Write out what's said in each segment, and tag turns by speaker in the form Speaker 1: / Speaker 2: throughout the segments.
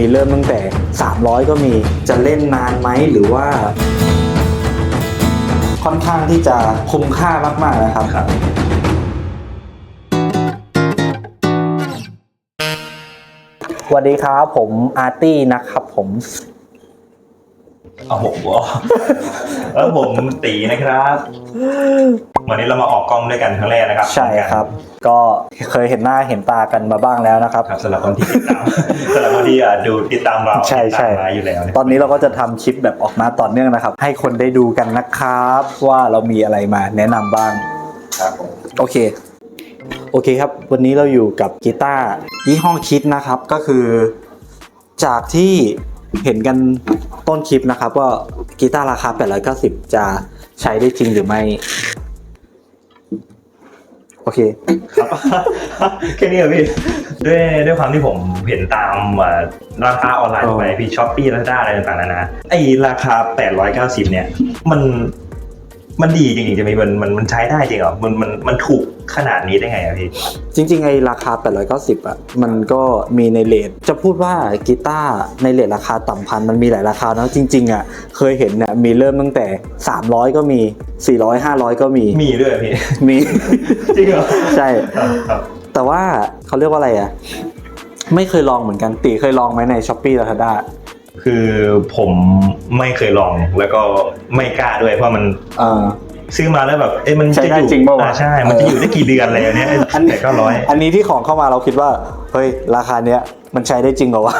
Speaker 1: มีเริ่มตั้งแต่ 300 ก็มีจะเล่นนานไหมหรือว่า ค่อนข้างที่จะคุ้มค่ามาก ๆ นะครับ
Speaker 2: ครับ
Speaker 1: สวัสดีครับผมอาร์ตี้นะครับผม
Speaker 2: เอาผมบอกแล้วผมตีนะครับ วันนี้เรามาออกกล้องด้วยกันครั้งแรกนะครับ
Speaker 1: ใช่ครับ ก็เคยเห็นหน้าเห็นตากันมาบ้างแล้วนะครับ
Speaker 2: ครับสำหรับคนที่ติดตามสำหรับคนที่อะดูติดตามเรา
Speaker 1: ใช่ใช่
Speaker 2: ติดตามมาอยู่แล้วนะ
Speaker 1: ตอนนี้เราก็จะทำคลิปแบบออกมาต่อเนื่องนะครับ ให้คนได้ดูกันนะครับ ว่าเรามีอะไรมาแนะนำบ้าง
Speaker 2: ครับผม
Speaker 1: โอเค โอเคครับ วันนี้เราอยู่กับกีตาร์ยี่ห้อคิดนะครับ ก็คือ จากที่ เห็นกันต้นคลิปนะครับว่ากีตาร์ราคา 890 จะใช้ได้จริงหรือไม่ โอเค
Speaker 2: ครับ แค่นี้เหรอพี่ด้วยด้วยความที่ผมเห็นตามอ่าราคาออนไลน์ไปพี่ช้อปปี้ลาด้าอะไรต่างๆนานาไอราคา 890 เนี่ย มัน มันดีจริงๆจะมีมันมันมันใช้ได้จริงเหรอมันมันมันถูกขนาดนี้ได้ไงอะพี่
Speaker 1: จริงๆไอราคา 890 อะ มันก็มีในเลทจะพูดว่ากีตาร์ในเลทราคาต่ำพัน มันมีหลายราคาเนอะจริงๆอะ เคยเห็นเนี่ยมีเริ่มตั้งแต่ 300 ก็มี 400 500 ก็มี
Speaker 2: มีด้วยเหรอพี่
Speaker 1: มี
Speaker 2: จริงเหรอ
Speaker 1: ใช่
Speaker 2: ครับครับ
Speaker 1: แต่ว่าเขาเรียกว่าอะไรอะ ไม่เคยลองเหมือนกันตีเคยลองไหมในช้อปปี้ลาซาด้า
Speaker 2: คือผมไม่เคยลองแล้วก็ไม่กล้าด้วยเพราะมัน
Speaker 1: เออ
Speaker 2: ซื้อมาแล้วแบบเอ้ยมัน
Speaker 1: ใช้
Speaker 2: จะ
Speaker 1: ได้
Speaker 2: อยู่
Speaker 1: จริงปะวะ
Speaker 2: อ่าใช่ มันจะอยู่ได้กี่เดือนอะไรเนี่ย
Speaker 1: อัน
Speaker 2: แต่ก็ร้อย
Speaker 1: อันนี้ที่ของเข้ามาเราคิดว่า เฮ้ย ราคาเนี้ยมันใช้ได้จริงเหรอวะ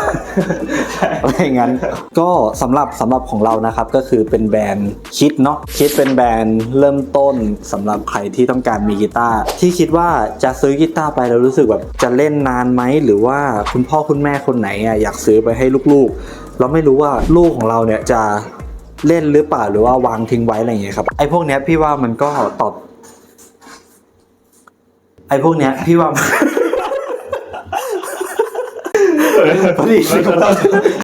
Speaker 1: ไม่งั้น ก็สำหรับสำหรับของเรานะครับ ก็คือเป็นแบรนด์คิดเนาะคิดเป็นแบรนด์เริ่มต้นสำหรับใครที่ต้องการมีกีตาร์ที่คิดว่าจะซื้อกีตาร์ไปแล้วรู้สึกแบบจะเล่นนานไหม หรือว่าคุณพ่อคุณแม่คนไหนอะอยากซื้อไปให้ลูกๆ เราไม่รู้ว่าลูกของเราเนี่ยจะเล่นหรือเปล่าหรือว่าวางทิ้งไว้อะไรอย่างเงี้ยครับไอ้พวกเนี้ยพี่ว่ามันก็ตอบไอ้พวกเนี้ยพี่ว่าพอดี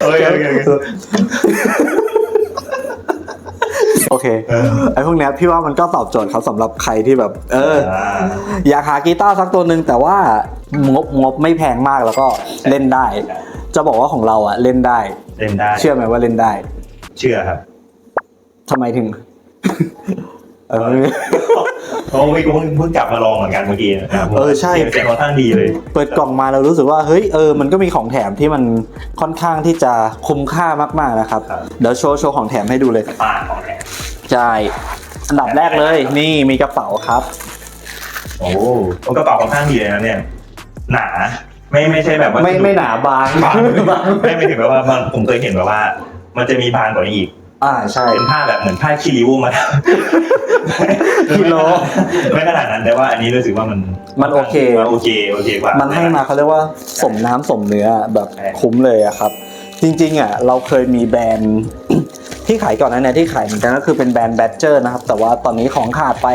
Speaker 2: โอเคโอเคโอเค
Speaker 1: โอเค
Speaker 2: เออ
Speaker 1: ไอ้พวกเนี้ยพี่ว่ามันก็ตอบโจทย์เขาสำหรับใครที่แบบ เออ
Speaker 2: อ่า
Speaker 1: อยากหากีตาร์สักตัวหนึ่งแต่ว่างบงบไม่แพงมากแล้วก็เล่นได้ จะบอกว่าของเราอะเล่นได้
Speaker 2: เล่นได้
Speaker 1: เชื่อไหมว่าเล่นได้
Speaker 2: เชื่อครับ
Speaker 1: ทำไมถึง เออ
Speaker 2: เพราะเมื่อกี้เพิ่งเพิ่งกลับมาลองเหมือนกันเมื่อกี้นะครับ
Speaker 1: เออใช่
Speaker 2: เสียงเสียงค่อนข้างดีเลย
Speaker 1: เปิดกล่องมาเรารู้สึกว่าเฮ้ยเออมันก็มีของแถมที่มันค่อนข้างที่จะคุ้มค่ามากๆนะครับ
Speaker 2: ครับ
Speaker 1: เดี๋ยวโชว์โชว์ของแถมให้ดูเลย
Speaker 2: ปากของแท้
Speaker 1: ใช่ อันดับแรกเลย นี่มีกระเป๋าครับ
Speaker 2: โอ้โหกระเป๋าค่อนข้างดีเลยนะเนี่ย หนา ไม่ไม่ใช่แบบว่า
Speaker 1: ไม่ไม่หนาบาง
Speaker 2: บางไม่ไม่ถึงแบบว่ามันผมเคยเห็นแบบว่า มันจะมีบางกว่านี้อีก
Speaker 1: อ่าใช่
Speaker 2: เป็นผ้าแบบเหมือนผ้าคีริ้วมา
Speaker 1: กิโล
Speaker 2: ไม่ขนาดนั้นแต่ว่าอันนี้รู้สึกว่ามัน
Speaker 1: มันโอเค
Speaker 2: มันโอเคโอเคกว่า
Speaker 1: มั
Speaker 2: มัน
Speaker 1: ให้มาเขาเรียกว่าสมน้ำสมเนื้อแบบ
Speaker 2: ใช่
Speaker 1: คุ้มเลยอะครับ จริงๆอะเราเคยมีแบรนด์ที่ขายก่อนหนั้านเนี่ยที่ขายเหมือนกันก็คือเป็นแบรนด์แบดเจอร์นะครับ แต่ว่าตอนนี้ของขาดไป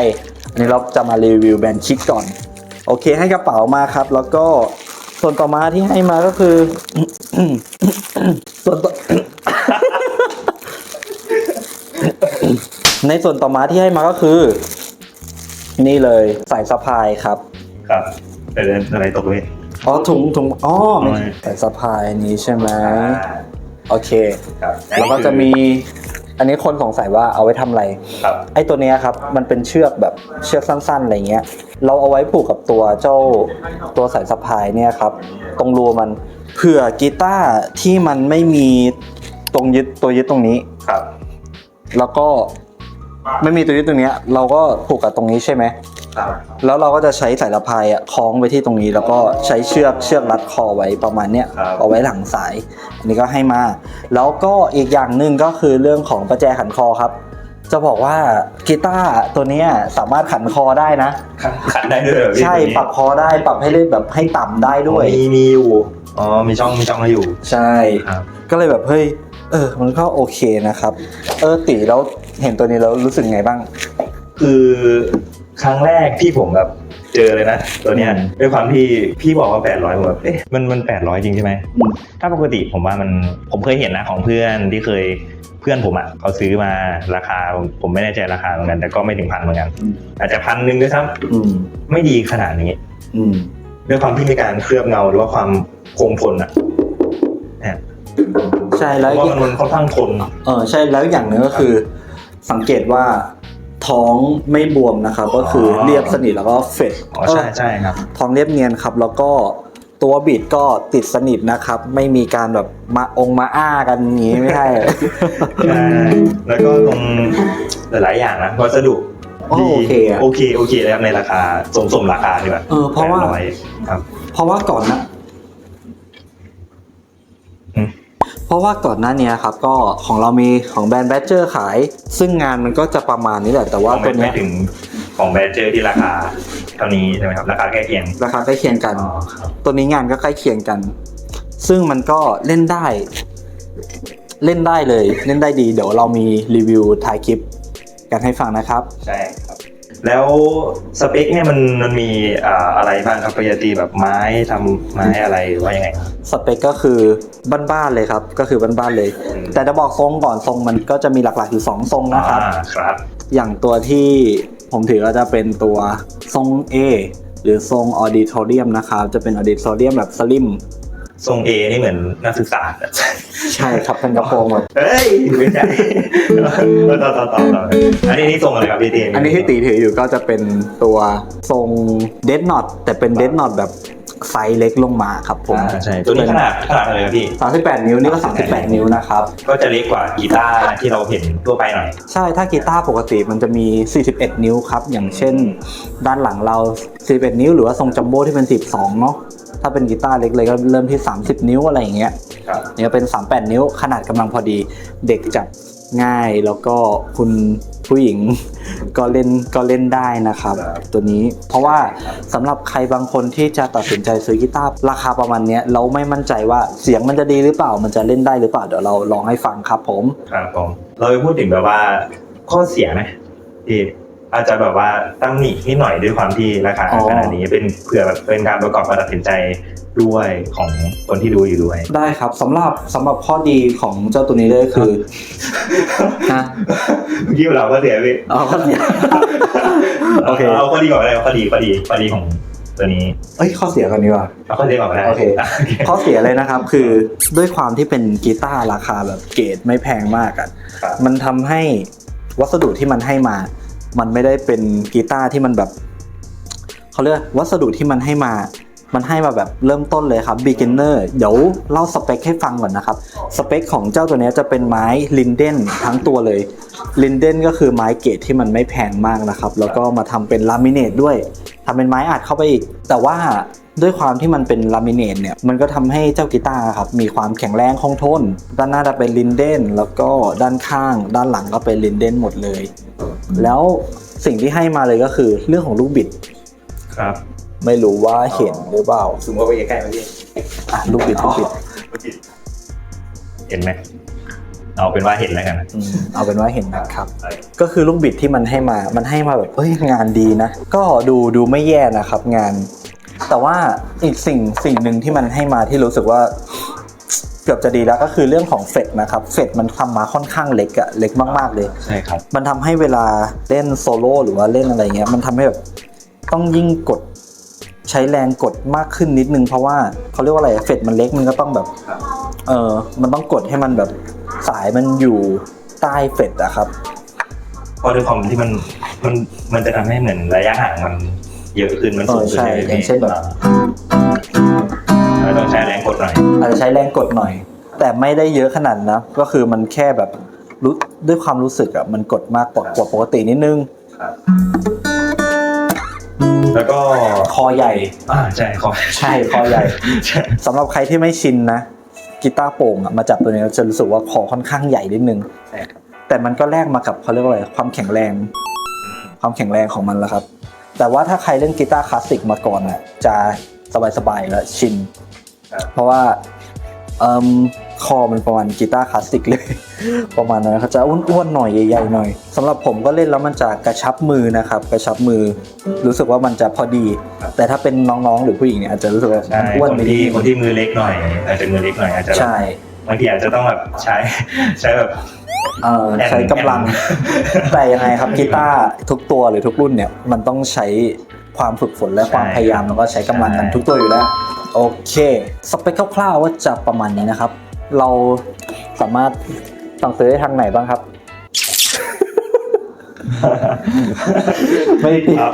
Speaker 1: อันนี้เราจะมารีวิวแบรนด์คิดก่อน โอเคให้กระเป๋ามาครับ แล้วก็ ส่วนต่อมาที่ให้มาก็คือ ส่วนต่อในส่วนต่อมาที่ให้มาก็คือ นี่เลยสายสะพายครับ
Speaker 2: ครับแต่เดินอะไรตกเลย
Speaker 1: อ๋อถุงถุงอ๋อไม่
Speaker 2: ไม่
Speaker 1: ใช่สายสะพายนี้ใช่ไหมโอเค
Speaker 2: ครับ
Speaker 1: แล้วก็จะมี อันนี้คนสงสัยว่าเอาไว้ทำอะไร
Speaker 2: ครับ
Speaker 1: ไอ้ตัวเนี้ยครับ มันเป็นเชือกแบบเชือกสั้นๆอะไรเงี้ย เราเอาไว้ผูกกับตัวเจ้าตัวสายสะพายเนี่ยครับ ตรงรูมันเผื่อกีตาร์ที่มันไม่มีตรงยึดตัวยึดตรงนี้
Speaker 2: ครับ
Speaker 1: แล้วก็ไม่มีตัวยึดตรงเนี้ย เราก็ผูกกับตรงนี้ใช่ไหม
Speaker 2: ครับ
Speaker 1: แล้วเราก็จะใช้สายสะพายอะคล้องไว้ที่ตรงนี้ แล้วก็ใช้เชือกเชือกรัดคอไว้ประมาณเนี้ย
Speaker 2: ครับ
Speaker 1: เอาไว้หลังสาย อันนี้ก็ให้มา แล้วก็อีกอย่างหนึ่งก็คือเรื่องของประแจขันคอครับ จะบอกว่ากีตาร์ตัวเนี้ยสามารถขันคอได้นะ
Speaker 2: ขันขันได้ด้วยเหรอพี่
Speaker 1: ใช่
Speaker 2: ตัวนี้
Speaker 1: ปรับคอได้ปรับให้เล่นแบบให้ต่ำได้ด้วย
Speaker 2: มีมีอยู่อ๋อมีช่องมีช่องให้อยู่
Speaker 1: ใช่
Speaker 2: ครับ
Speaker 1: ก็เลยแบบเฮ้ยเออ มันก็โอเคนะครับ เออตีแล้วเห็นตัวนี้แล้วรู้สึกไงบ้าง
Speaker 2: คือ ครั้งแรกที่ผมแบบเจอเลยนะ ตัวเนี้ย
Speaker 1: อืม
Speaker 2: ด้วยความที่พี่บอกว่า800ผมแบบเอ๊ะมันมัน800 จริงใช่ไหม
Speaker 1: อืม
Speaker 2: ถ้าปกติผมว่ามันผมเคยเห็นนะของเพื่อนที่เคยเพื่อนผมอะเขาซื้อมาราคาผมผมไม่แน่ใจราคาเหมือนกัน แต่ก็ไม่ถึงพันเหมือนกัน อาจจะพันหนึ่งด้วยซ้
Speaker 1: อืมำ
Speaker 2: ไม่ดีขนาดนี้
Speaker 1: อืม
Speaker 2: ด้วยความที่มีการเคลือบเงาหรือว่าความคงทนอะเนี่ย
Speaker 1: ใช่
Speaker 2: เพ
Speaker 1: แล้ว
Speaker 2: ราะว่ามันมันค่อนข้างทน
Speaker 1: เออใช่แล้วอย่างหนึ่งก็คือ สังเกตว่า ท้องไม่บวมนะครับ ก็คือเรียบสนิทแล้วก็เฟด
Speaker 2: อ๋อใช่ใช่ครับ
Speaker 1: ท้องเรียบเนียนครับแล้วก็ตัวบิดก็ติดสนิทนะครับ ไม่มีการแบบมาองค์มาอ้ากันอย่างนี้ไม่ใช่
Speaker 2: ใช่แล้วก็ตรงหลายๆอย่างนะวัสดุ
Speaker 1: โอ
Speaker 2: ดี
Speaker 1: เคอะ
Speaker 2: โอเคโอเคเลยครับในราคาสมสมราคาดีกว่า
Speaker 1: เออเพราะว่า
Speaker 2: แปดอยครับ
Speaker 1: เพราะว่าก่อนนะ
Speaker 2: อืม
Speaker 1: เพ ราะว่าก่อนหน้านี้ครับก็ของเรามีของแบรนด์แบดเจอร์ขาย ซึ่งงานมันก็จะประมาณนี้แหละแต่ว่า
Speaker 2: ว่า
Speaker 1: ตั
Speaker 2: ไม่
Speaker 1: วเนี้
Speaker 2: ไม่
Speaker 1: ย
Speaker 2: ถึงของแบรนด์เจอร์ที่ราคาเท่านี้ใช่ไหมครับราคาใกล้เคียง
Speaker 1: ราคาใกล้เคียงกัน
Speaker 2: อ๋อครับ
Speaker 1: ตัวนี้งานก็ใกล้เคียงกัน ซึ่งมันก็เล่นได้ เล่นได้เลย เล่นได้ดี เดี๋ยวเรามีรีวิวถ่ายคลิปกันให้ฟังนะครับ
Speaker 2: ใช่ครับ แล้วสเปคเนี่ยมันมันมีอ่าอะไรบ้างครับปริยตีแบบไม้ทำไม้อะไรหรือว่ายังไงครับ
Speaker 1: สเปคก็คือบ้านๆเลยครับ ก็คือบ้านๆเลย
Speaker 2: อืม
Speaker 1: แต่จะบอกทรงก่อนทรงมันก็จะมีหลักๆอยู่สองทรงนะครับ
Speaker 2: อ่าครับ
Speaker 1: อย่างตัวที่ผมถือก็จะเป็นตัวทรง A หรือทรงออดิทอเรียมนะครับ จะเป็นออดิทอเรียมแบบสลิม
Speaker 2: ทรงเอนี่เหมือนนักศึกษา
Speaker 1: ใช่ครับเป็นกระโปรงแบบ
Speaker 2: เฮ้ยไม่ใช่ต่อต่อต่อต่ออันนี้นี่ทรงอะไรครับพี่ตี
Speaker 1: อันนี้ที่ตีถืออยู่ก็จะเป็นตัวทรงเดดน็อตแต่เป็นเดดน็อตแบบไซส์เล็กลงมาครับผม
Speaker 2: อ่าใช่ตัวนี้ขนาดขนาดอะไรครับพี่
Speaker 1: 38 นิ้วนี่ก็ 38 นิ้วนะครับ
Speaker 2: ก็จะเล็กกว่ากีตาร์ที่เราเห็นทั่วไปหน่อย
Speaker 1: ใช่ถ้ากีตาร์ปกติมันจะมี 41 นิ้วครับ อย่างเช่น ด้านหลังเรา 41 นิ้ว หรือว่าทรงจัมโบ้ที่เป็น 12 เนาะ ถ้าเป็นกีตาร์เล็กเลยก็เริ่มที่ 30 นิ้วอะไรอย่างเงี้ย
Speaker 2: ครับ
Speaker 1: เนี่ยเป็น 38 นิ้วขนาดกำลังพอดี เด็กจับง่ายแล้วก็คุณผู้หญิงก็เล่นก็เล่นได้นะครับ ตัวนี้เพราะว่าสำหรับใครบางคนที่จะตัดสินใจซื้อกีตาร์ราคาประมาณเนี้ยเราไม่มั่นใจว่าเสียงมันจะดีหรือเปล่ามันจะเล่นได้หรือเปล่าเดี๋ยวเราลองให้ฟังครับผม
Speaker 2: ครับผมเราไปพูดถึงแบบว่าข้อเสียไหมที่ อาจจะแบบว่าตั้งหนินิดหน่อยด้วยความที่ราคา
Speaker 1: อ๋อ
Speaker 2: ขนาดนี้เป็นเผื่อแบบเป็นการประกอบการตัดสินใจด้วยของคนที่ดูอยู่ด้วย
Speaker 1: ได้ครับสำหรับสำหรับข้อดีของเจ้าตัวนี้เลยคือฮะ
Speaker 2: เมื่อกี้เราก็เสียพี่
Speaker 1: อ๋อข้อเสีย โอเค
Speaker 2: เอาข้อดีก่อนก็ได้ข้อดีข้อดีข้อดีของตัวนี้
Speaker 1: เอ้ยข้อเสียก่อนดีกว่า
Speaker 2: เอาข้อดีก่อนก็ได้
Speaker 1: โอเคข้อเสียเลยนะครับคือด้วยความที่เป็นกีตาร์ราคาแบบเกรดไม่แพงมากอะ
Speaker 2: ครับ
Speaker 1: มันทำให้วัสดุที่มันให้มา มันไม่ได้เป็นกีตาร์ที่มันแบบเขาเรียกวัสดุที่มันให้มามันให้มาแบบเริ่มต้นเลยครับ beginner เดี๋ยวเล่าสเปคให้ฟังก่อนนะครับ สเปคของเจ้าตัวนี้จะเป็นไม้ลินเดนทั้งตัวเลยลินเดนก็คือไม้เกรดที่มันไม่แพงมากนะครับ แล้วก็มาทำเป็นลามิเนตด้วยทำเป็นไม้อัดเข้าไปอีก แต่ว่าด้วยความที่มันเป็นลามิเนตเนี่ย มันก็ทำให้เจ้ากีตาร์ครับ มีความแข็งแรงคงทน ด้านหน้าจะเป็นลินเดนแล้วก็ด้านข้าง ด้านหลังก็เป็นลินเดนหมดเลย แล้วสิ่งที่ให้มาเลยก็คือเรื่องของลูกบิด
Speaker 2: ครับ
Speaker 1: ไม่รู้ว่าเห็นหรือเปล่า
Speaker 2: ซูมเข้าไปใกล้ๆไหมพี่
Speaker 1: อะลูกบิดลูกบิด
Speaker 2: เห็นไหมเอาเป็นว่าเห็นแล้วกันนะ
Speaker 1: อืมเอาเป็นว่าเห็นนะครับ ก็คือลูกบิดที่มันให้มา มันให้มาแบบเฮ้ยงานดีนะ ก็ดูดูไม่แย่นะครับงาน แต่ว่าอีกสิ่งสิ่งหนึ่งที่มันให้มาที่รู้สึกว่า เกือบจะดีแล้วก็คือเรื่องของเฟดนะครับเฟดมันทำมาค่อนข้างเล็กอะเล็กมากๆเลย
Speaker 2: ใช่ครับ
Speaker 1: มันทำให้เวลาเล่นโซโล่หรือว่าเล่นอะไรเงี้ยมันทำให้แบบต้องยิ่งกดใช้แรงกดมากขึ้นนิดนึงเพราะว่าเขาเรียกว่าอะไรเฟดมันเล็กมันก็ต้องแบบ
Speaker 2: ครับ
Speaker 1: เออมันต้องกดให้มันแบบสายมันอยู่ใต้เฟดอะครับ
Speaker 2: เพราะด้วยความที่มันมันมันจะทำให้เหมือนระยะห่างมันเยอะขึ้นมันสูงขึ้น
Speaker 1: เออใช่อย่างเช่นแบบ
Speaker 2: เราต้องใช้ แรงกดหน่อย
Speaker 1: อาจจะใช้แรงกดหน่อย แต่ไม่ได้เยอะขนาดนะ ก็คือมันแค่แบบรู้ด้วยความรู้สึกอะมันกดมากกว่ากว่าปกตินิดนึง
Speaker 2: แล้วก็
Speaker 1: คอใหญ่
Speaker 2: อ่าใช่ขอ
Speaker 1: ใช่คอใหญ่
Speaker 2: ใช่
Speaker 1: สำหรับใครที่ไม่ชินนะกีตาร์โปร่งอะมาจับตัวนี้จะรู้สึกว่าคอค่อนข้างใหญ่นิดนึง
Speaker 2: ใช่ครับ
Speaker 1: แต่มันก็แลกมากับเขาเรียกว่าอะไรความแข็งแรง ความแข็งแรงของมันแล้วครับ แต่ว่าถ้าใครเล่นกีตาร์คลาสสิกมาก่อนอะจะสบายๆแล้วชิน เพราะว่าเอ่มคอมันประมาณกีตาร์คลาสสิกเลย ประมาณนั้นเขาจะอ้วนๆหน่อยใหญ่ๆหน่อยสำหรับผมก็เล่นแล้วมันจะกระชับมือนะครับ กระชับมือ รู้สึกว่ามันจะพอดี แต่ถ้าเป็นน้องๆหรือผู้หญิงเนี่ยอาจจะรู้สึกว่า
Speaker 2: ใช่
Speaker 1: อ้วน
Speaker 2: คน
Speaker 1: ไปนิด
Speaker 2: ที่
Speaker 1: นึง
Speaker 2: คนที่มือเล็กหน่อยอาจจะมือเล็กหน่อยอาจจะแบบ
Speaker 1: ใช่
Speaker 2: บางทีอาจจะต้องแบบใช้ใช้แบบ
Speaker 1: เออ
Speaker 2: แอน
Speaker 1: ใช้กำลัง
Speaker 2: แอน
Speaker 1: แต่ยังไงครับกีตาร์ทุกตัวหรือทุกรุ่นเนี่ยมันต้องใช้ความฝึกฝนและความพยายามแล้วก็ใช้กำลังกันทุกตัวอยู่แล้ว โอเคสเปคคร่าวๆว่าจะประมาณนี้นะครับ เราสามารถสั่งซื้อได้ทางไหนบ้างครับ ไม่ติด
Speaker 2: ครับ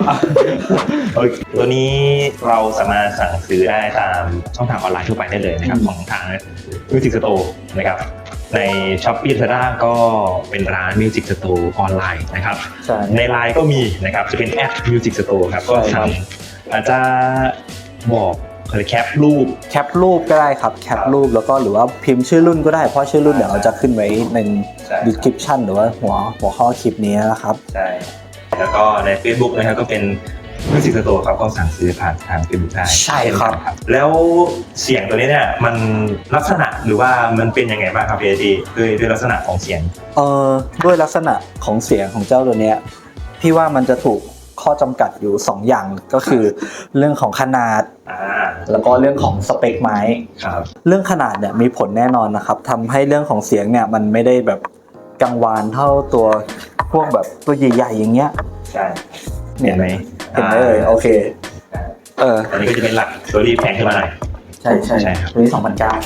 Speaker 2: โอเคตัวนี้เราสามารถสั่งซื้อได้ตามช่องทางออนไลน์ทั่วไปได้เลยนะครับ
Speaker 1: อืม
Speaker 2: ของทาง Music Store นะครับ ใน s h o p e e ล a ด้าก็เป็นร้าน Music Store ออนไลน์นะครับ
Speaker 1: ใช่
Speaker 2: ในไลน์ก็มีนะครับจะเป็นแอป Music Store ครับก็
Speaker 1: ใช่ครับ
Speaker 2: สั่งอาจจะบอก อะไรแคปรูป
Speaker 1: แคปรูปก็ได้ครับแคปรูปแล้วก็หรือว่าพิมพ์ชื่อรุ่นก็ได้เพราะชื่อรุ่นเดี๋ยวเราจะขึ้นไว้ใน
Speaker 2: ใช่ครับ
Speaker 1: description หรือว่าหัวหัวข้อคลิปนี้นะครับ
Speaker 2: ใช่ แล้วก็ใน Facebook นะครับก็เป็น Music Store ครับก็สั่งซื้อผ่านทาง Facebook ได้
Speaker 1: ใช่ครับ
Speaker 2: แล้วเสียงตัวนี้เนี่ยมันลักษณะหรือว่ามันเป็นยังไงบ้างครับพี่เอทีด้วยด้วยลักษณะของเสียง
Speaker 1: เออด้วยลักษณะของเสียงของเจ้าตัวเนี้ยพี่ว่ามันจะถูก ข้อจำกัดอยู่ 2 อย่างก็คือ เรื่องของขนาด
Speaker 2: อ่า
Speaker 1: แล้วก็เรื่องของสเปคไม้
Speaker 2: ครับ
Speaker 1: เรื่องขนาดเนี่ยมีผลแน่นอนนะครับทำให้เรื่องของเสียงเนี่ยมันไม่ได้แบบกังวานเท่าตัวพวกแบบตัวใหญ่ๆอย่างเงี้ย
Speaker 2: ใช่
Speaker 1: เนี่ย
Speaker 2: เห็นไหม
Speaker 1: เห็นไหมเอ่ยโอเค เออ
Speaker 2: อันนี้ก็จะเป็นหลักตัวที่แพงขึ้นมาหน่อย
Speaker 1: ใช่ใช่
Speaker 2: ใช่ครับ
Speaker 1: ตัวนี้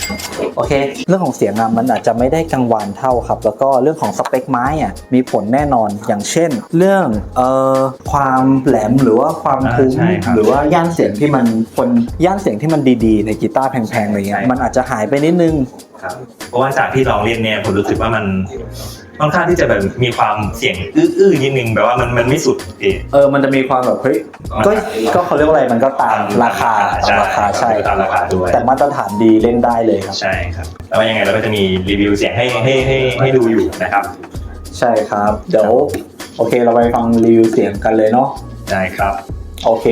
Speaker 1: 2009โอเค เรื่องของเสียงอะมันอาจจะไม่ได้กังวานเท่าครับ แล้วก็เรื่องของสเปคไม้อะมีผลแน่นอนอย่างเช่น เรื่องเอ่อความแหลมหรือว่าความทุ้ม
Speaker 2: อ่าใช่ครับ
Speaker 1: หรือว่าย่านเสียงที่มันคนย่านเสียงที่มันดีๆ ในกีตาร์แพงๆอะไรเงี้ย
Speaker 2: ใช่
Speaker 1: มันอาจจะหายไปนิดนึง
Speaker 2: ครับเพราะว่าจากที่ลองเล่นเนี่ยผมรู้สึกว่ามัน ค่อนข้างที่จะแบบมีความเสียงอื้อๆนิดนึงแบบว่ามันมันไม่สุดเอ
Speaker 1: เออ มันจะมีความแบบเฮ้ยก็ก็เขาเรียกว่าอะไรมันก็ตามราคาตามราคาใช่
Speaker 2: ตามราคาด้วย
Speaker 1: แต่มาตรฐานดีเล่นได้เลยครับ
Speaker 2: ใช่ครับ แล้วยังไงเราก็จะมีรีวิวเสียงให้ให้ให้ให้ดูอยู่นะครับ
Speaker 1: ใช่ครับ เดี๋ยวโอเคเราไปฟังรีวิวเสียงกันเลยเนาะ
Speaker 2: ได้ครับ
Speaker 1: โอเค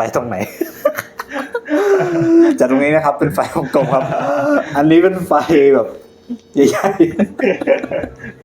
Speaker 1: ฟตรงไหน จากตรงนี้นะครับ เป็นไฟกลมครับ อันนี้เป็นไฟแบบ ใหญ่ๆ